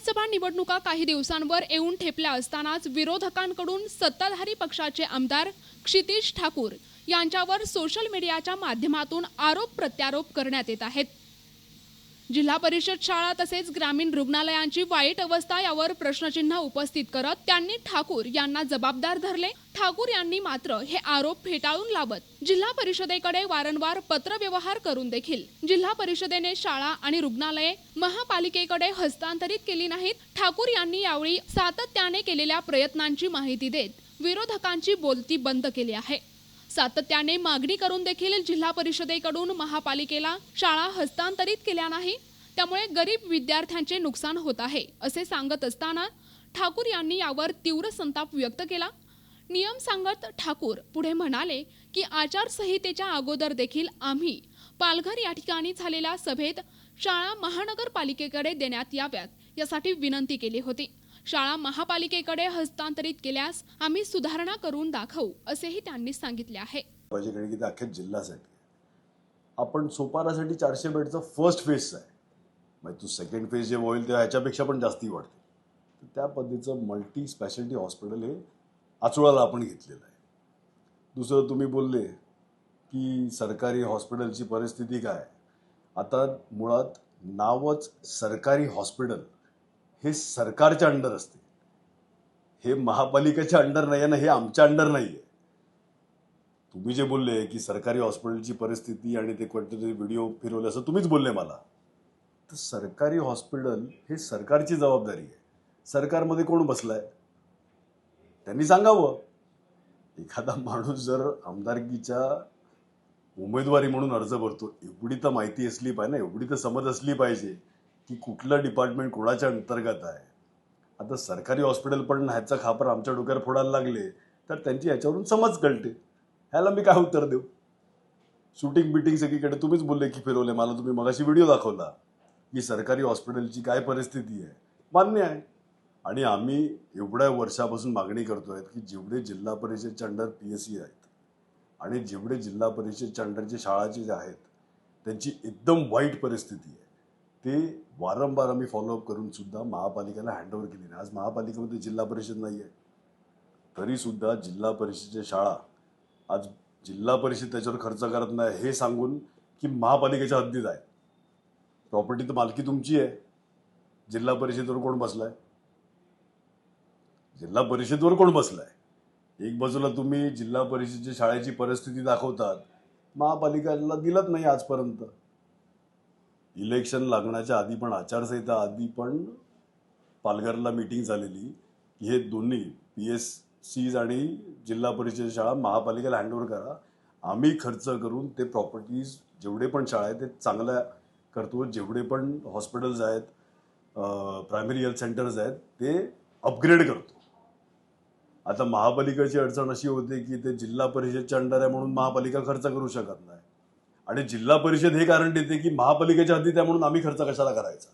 विधानसभा निवडणुका काही दिवसांवर येऊन ठेपल्या असतानाच विरोधकांकडून सत्ताधारी पक्षाचे आमदार क्षितिश ठाकूर यांच्यावर सोशल मीडियाच्या माध्यमातून आरोप प्रत्यारोप करण्यात येत आहेत. जिल्हा परिषद शाळा तसेच ग्रामीण रुग्णालयांची वाईट अवस्था यावर प्रश्नचिन्ह उपस्थित करत त्यांनी ठाकूर यांना जबाबदार धरले. ठाकूर यांनी मात्र हे आरोप फेटाळून लावत जिल्हा परिषदेकडे वारंवार पत्रव्यवहार करून देखील जिल्हा परिषदेने शाळा आणि रुग्णालये महापालिकेकडे हस्तांतरित केली नाहीत. ठाकूर यांनी यावेळी सातत्याने केलेल्या प्रयत्नांची माहिती देत विरोधकांची बोलती बंद केली आहे. सातत्याने मागणी करून देखील जिल्हा परिषदेकडून महापालिकेला शाळा हस्तांतरित केल्या नाही त्यामुळे गरीब विद्यार्थ्यांचे नुकसान होत आहे असे सांगत असताना ठाकूर यांनी यावर तीव्र संताप व्यक्त केला. नियम सांगत ठाकूर पुढे म्हणाले की आचारसंहितेच्या अगोदर देखील आम्ही पालघर या ठिकाणी झालेल्या सभेत शाळा महानगरपालिकेकडे देण्यात याव्यात यासाठी विनंती केली होती. शाळा महापालिकेकडे हस्तांतरित केल्यास आम्ही सुधारणा करून दाखवू असेही त्यांनी सांगितले आहे. पाहिजे अख्ख्या जिल्ह्यासाठी आपण सोपारासाठी चारशे बेडचं फर्स्ट फेज आहे. म्हणजे तू सेकंड फेज जे होईल ते ह्याच्यापेक्षा पण जास्ती वाढते. तर त्या पद्धतीचं मल्टी स्पेशालिटी हॉस्पिटल हे आचोळाला आपण घेतलेलं आहे. दुसरं तुम्ही बोलले की सरकारी हॉस्पिटलची परिस्थिती काय? आता मुळात नावच सरकारी हॉस्पिटल हे सरकारच्या अंडर असते. हे महापालिकेच्या अंडर नाही आहे ना हे आमच्या अंडर नाही आहे तुम्ही जे बोलले की सरकारी हॉस्पिटलची परिस्थिती आणि ते कोणते व्हिडिओ फिरवले असं तुम्हीच बोलले मला. तर सरकारी हॉस्पिटल हे सरकारची जबाबदारी आहे. सरकारमध्ये कोण बसलाय? त्यांनी सांगावं. एखादा माणूस जर आमदारकीच्या उमेदवारी म्हणून अर्ज भरतो एवढी तर माहिती असली पाहिजे ना एवढी तर समज असली पाहिजे. की कुठलं डिपार्टमेंट कोणाच्या अंतर्गत आहे? आता सरकारी हॉस्पिटल पण ह्याचा खापर आमच्या डोक्यावर फोडायला लागले तर त्यांची याच्यावरून समज कळते. ह्याला मी काय उत्तर देऊ? शूटिंग बिटिंग सगळीकडे तुम्हीच बोलले की फिरवले मला तुम्ही मगाशी व्हिडिओ दाखवला. की सरकारी हॉस्पिटलची काय परिस्थिती आहे? मान्य आहे. आणि आम्ही एवढ्या वर्षापासून मागणी करतोय की जेवढे जिल्हा परिषदच्या अंडर पी एस सी आहेत आणि जेवढे जिल्हा परिषदच्या अंडरचे शाळाचे जे आहेत त्यांची एकदम वाईट परिस्थिती आहे. ते वारंवार आम्ही फॉलोअप करून सुद्धा महापालिकेला हँडओव्हर केली नाही. आज महापालिकेमध्ये जिल्हा परिषद नाही आहे तरीसुद्धा जिल्हा परिषदेच्या शाळा आज जिल्हा परिषद त्याच्यावर खर्च करत नाही हे सांगून की महापालिकेच्या हद्दीत आहे. प्रॉपर्टी तर मालकी तुमची आहे. जिल्हा परिषदेवर कोण बसलाय? जिल्हा परिषदेवर कोण बसलाय? एक बाजूला तुम्ही जिल्हा परिषदेच्या शाळेची परिस्थिती दाखवतात. महापालिकेला दिलत नाही आजपर्यंत. इलेक्शन लागण्याच्या आधी पण आचारसंहिता आधी पण पालघरला मीटिंग झालेली. की हे दोन्ही पी एस सीज आणि जिल्हा परिषद शाळा महापालिकेला हँडओव्हर करा. आम्ही खर्च करून ते प्रॉपर्टीज जेवढे पण शाळा आहेत ते चांगल्या करतो. जेवढे पण हॉस्पिटल्स आहेत प्रायमरी हेल्थ सेंटर्स आहेत ते अपग्रेड करतो. आता महापालिकेची अडचण अशी होते की ते जिल्हा परिषदच्या अंडर आहे म्हणून महापालिका खर्च करू शकत नाही. आणि जिल्हा परिषद हे कारण देते की महापालिकेच्या हद्दीत आहे म्हणून आम्ही खर्च कशाला करायचा?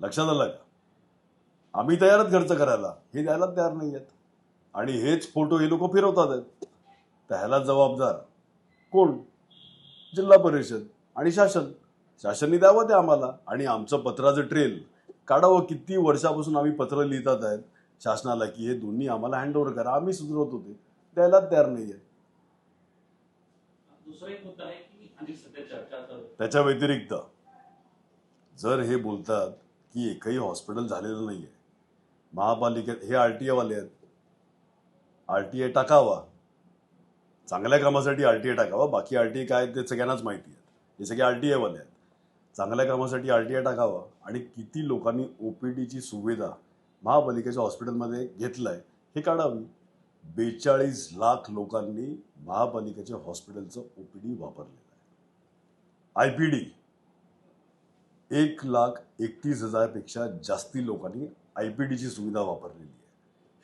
लक्षात आलं का? आम्ही तयारच खर्च करायला. हे द्यायला तयार नाही आहेत आणि हेच फोटो हे लोक फिरवतात. आहेत तर ह्याला जबाबदार कोण? जिल्हा परिषद आणि शासन. शासनने द्यावं ते आम्हाला. आणि आमचं पत्राचं ट्रेल काढावं. किती वर्षापासून आम्ही पत्र लिहितात आहेत. शासनाला की हे दोन्ही आम्हाला हँडओव्हर करा. आम्ही सुधरवत होते द्यायला तयार नाही आहे दुसरा एक मुद्दा आहे की आणि सध्या चर्चा त्याच्या व्यतिरिक्त जर हे बोलतात की एकही हॉस्पिटल झालेलं नाही आहे महापालिकेत हे आर टी आयवाले आहेत आर टी आय टाकावा. चांगल्या कामासाठी आर टी आय टाकावा बाकी आर टी आय काय ते सगळ्यांनाच माहिती आहे. हे सगळे आर टी आयवाले आहेत. चांगल्या कामासाठी आर टी आय टाकावा आणि किती लोकांनी ओ पी डीची सुविधा महापालिकेच्या हॉस्पिटलमध्ये घेतलं आहे हे काढावी. बेचाळीस लाख लोकांनी महापालिकेच्या हॉस्पिटलचं ओपीडी वापरलेलं आहे. आय पी डी एक लाख एकतीस हजारपेक्षा जास्ती लोकांनी आय पी डीची सुविधा वापरलेली आहे.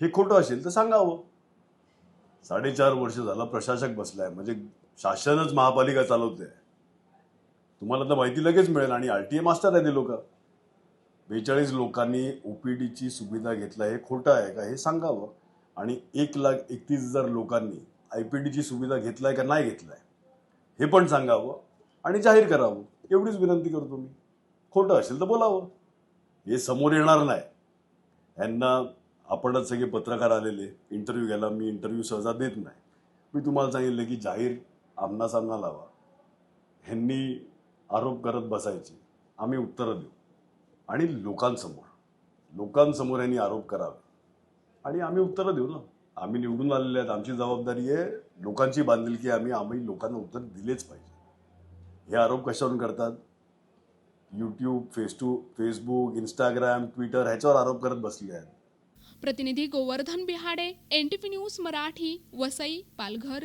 हे खोटं असेल तर सांगावं. साडेचार वर्ष झालं प्रशासक बसलाय. म्हणजे शासनच महापालिका चालवते तुम्हाला तर माहिती लगेच मिळेल आणि आर टी ए मास्टर आहे ते लोक. बेचाळीस लोकांनी ओपीडीची सुविधा घेतला हे खोटं आहे का हे सांगावं. आणि एक लाख एकतीस हजार लोकांनी आय पी डीची सुविधा घेतलाय का नाही घेतलाय हे पण सांगावं आणि जाहीर करावं. एवढीच विनंती करतो मी. खोटं असेल तर बोलावं. हे समोर येणार नाही. यांना आपणच सगळे पत्रकार आलेले इंटरव्ह्यू घ्यायला मी इंटरव्ह्यू सहजा देत नाही. मी तुम्हाला सांगितलं की जाहीर आमनासांना लावा. ह्यांनी आरोप करत बसायचे. आम्ही उत्तरं देऊ. आणि लोकांसमोर लोकांसमोर यांनी आरोप करावे. आणि आम्ही उत्तरं देऊ ना. आम्ही निवडून आलेले आहेत. आमची जबाबदारी आहे. लोकांची बांधिलकी आम्ही आम्ही लोकांना उत्तर दिलेच पाहिजे. हे आरोप कशावरून करतात? YouTube face to Facebook Instagram Twitter ह्याच्यावर आरोप करत बसले आहेत. प्रतिनिधी Govardhan Bihade N T news Marathi Vasai Palghar.